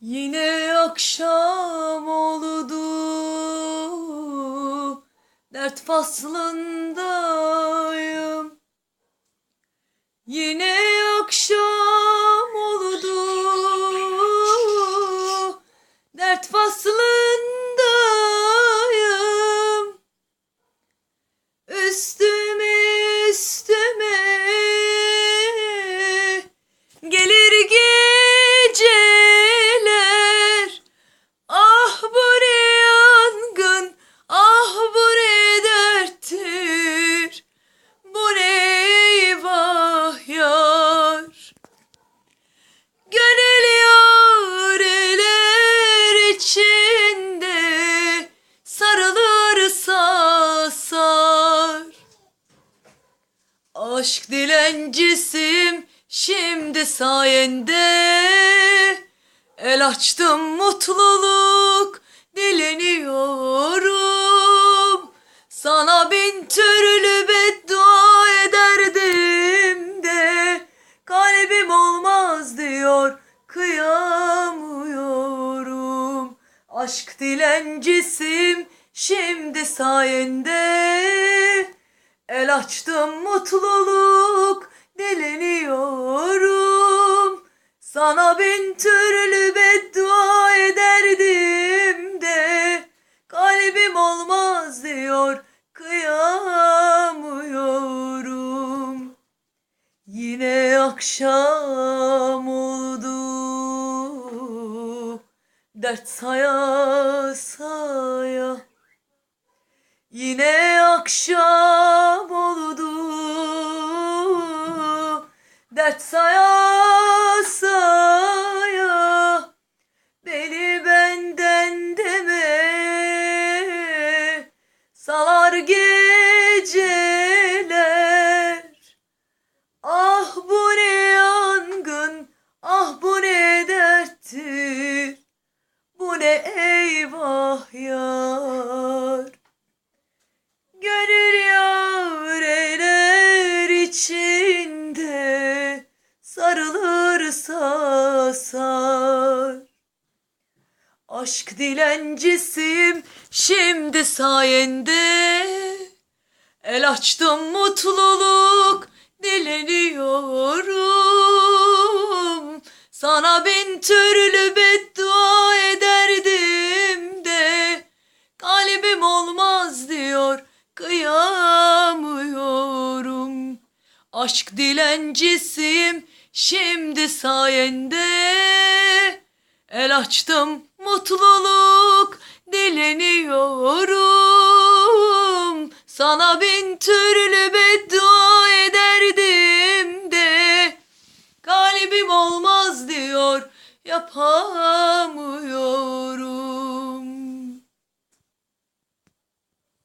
Yine akşam oldu. Dert faslındayım. Yine Aşk dilencisim şimdi sayende. El açtım mutluluk dileniyorum. Sana bin türlü beddua ederdim de. Kalbim olmaz diyor kıyamıyorum. Aşk dilencisim şimdi sayende El açtım mutluluk dileniyorum. Sana bin türlü beddua ederdim de Kalbim olmaz diyor kıyamıyorum. Yine akşam oldu Dert saya saya Yine akşam oldu. Dert saya saya. Beni benden deme. Salar geceler Aşk dilencisiyim şimdi sayende. El açtım mutluluk dileniyorum. Sana bin türlü beddua ederdim de. Kalbim olmaz diyor kıyamıyorum. Aşk dilencisiyim şimdi sayende El açtım mutluluk dileniyorum. Sana bin türlü beddua ederdim de. Kalbim olmaz diyor yapar